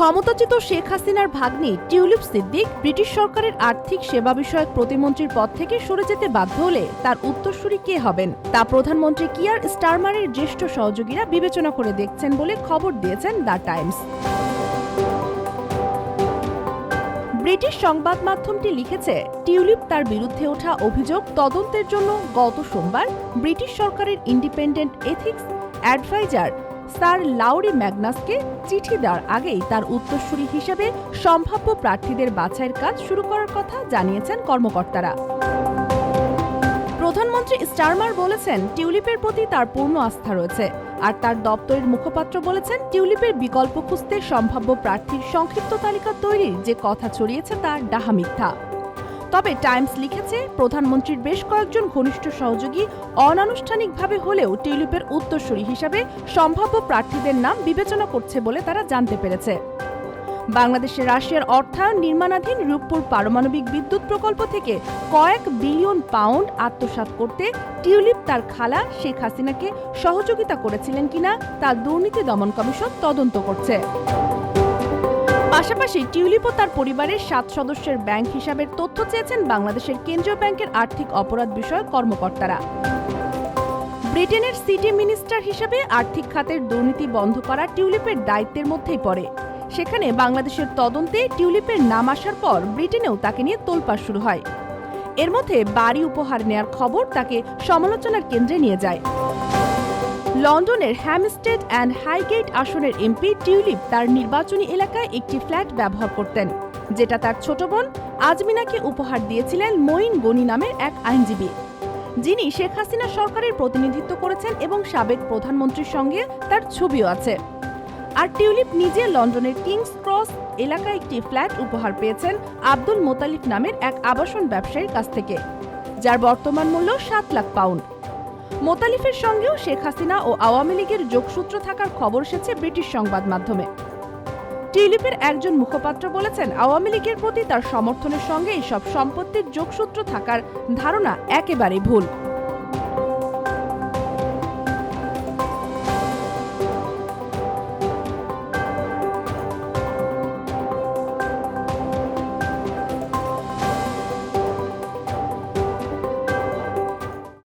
ক্ষমতাচ্যুত শেখ হাসিনার ভাগ্নি টিউলিপ সিদ্দিক ব্রিটিশ সরকারের আর্থিক সেবা বিষয়ক প্রতিমন্ত্রীর পদ থেকে সরে যেতে বাধ্য হলে তার উত্তরসূরি কে হবেন? তা প্রধানমন্ত্রী কিয়ার স্টারমারের জ্যেষ্ঠ সহযোগীরা বিবেচনা করে দেখছেন বলে খবর দিয়েছেন দ্য টাইমস। ব্রিটিশ সংবাদ মাধ্যমটি লিখেছে, টিউলিপ তার বিরুদ্ধে ওঠা অভিযোগ তদন্তের জন্য গত সোমবার ব্রিটিশ সরকারের independent ethics adviser sir Laurie ম্যাগনাসকে চিঠি দেওয়ার আগেই তার উত্তরসূরি হিসেবে সম্ভাব্য প্রার্থীদের বাছাইয়ের কাজ শুরু করার কথা জানিয়েছেন কর্মকর্তারা। প্রধানমন্ত্রী স্টারমার বলেছেন, টিউলিপের প্রতি তার পূর্ণ আস্থা রয়েছে। আর তার দপ্তরের মুখপাত্র বলেছেন, টিউলিপের বিকল্প খুঁজতে সম্ভাব্য প্রার্থীর সংক্ষিপ্ত তালিকা তৈরির যে কথা ছড়িয়েছে তা ডাহা মিথ্যা। তবে টাইমস লিখেছে, প্রধানমন্ত্রীর বেশ কয়েকজন ঘনিষ্ঠ সহযোগী অনানুষ্ঠানিকভাবে হলেও টিউলিপের উত্তরসূরি হিসাবে সম্ভাব্য প্রার্থীদের নাম বিবেচনা করছে বলে তারা জানতে পেরেছে। বাংলাদেশে রাশিয়ার অর্থায়ন নির্মাণাধীন রূপপুর পারমাণবিক বিদ্যুৎ প্রকল্প থেকে কয়েক বিলিয়ন পাউন্ড আত্মসাৎ করতে টিউলিপ তার খালা শেখ হাসিনাকে সহযোগিতা করেছিলেন কিনা তা দুর্নীতি দমন কমিশন তদন্ত করছে। পাশাপাশি টিউলিপ ও তার পরিবারের সাত সদস্যের ব্যাংক হিসাবের তথ্য চেয়েছেন বাংলাদেশের কেন্দ্রীয় ব্যাংকের আর্থিক অপরাধ বিষয়ক কর্মকর্তারা। ব্রিটেনের সিটি মিনিস্টার হিসেবে আর্থিক খাতের দুর্নীতি বন্ধ করা টিউলিপের দায়িত্বের মধ্যেই পড়ে। সেখানে বাংলাদেশের তদন্তে টিউলিপের নাম আসার পর ব্রিটেনেও তাকে নিয়ে তোলপাড় শুরু হয়। এর মধ্যে বাড়ি উপহার নেয়ার খবর তাকে সমালোচনার কেন্দ্রে নিয়ে যায়। লন্ডনের হ্যামস্টেড অ্যান্ড হাইগেট আসনের এমপি টিউলিপ তার নির্বাচনী এলাকায় একটি ফ্ল্যাট ব্যবহার করতেন, যেটা তার ছোট বোন আজমিনাকে উপহার দিয়েছিলেন মঈন গনি নামের এক আইনজীবী। যিনি শেখ হাসিনা সরকারের প্রতিনিধিত্ব করেছেন এবং সাবেক প্রধানমন্ত্রীর সঙ্গে তার ছবিও আছে। আর টিউলিপ নিজে লন্ডনের কিংস ক্রস এলাকায় একটি ফ্ল্যাট উপহার পেয়েছেন আব্দুল মোতালিফ নামের এক আবাসন ব্যবসায়ীর কাছ থেকে, যার বর্তমান মূল্য সাত লাখ পাউন্ড। মোতালিফের সঙ্গেও শেখ হাসিনা ও আওয়ামী লীগের যোগসূত্র থাকার খবর এসেছে ব্রিটিশ সংবাদ মাধ্যমে। টিউলিপের একজন মুখপাত্র বলেছেন, আওয়ামী লীগের প্রতি তার সমর্থনের সঙ্গে এইসব সম্পত্তির যোগসূত্র থাকার ধারণা একেবারেই ভুল।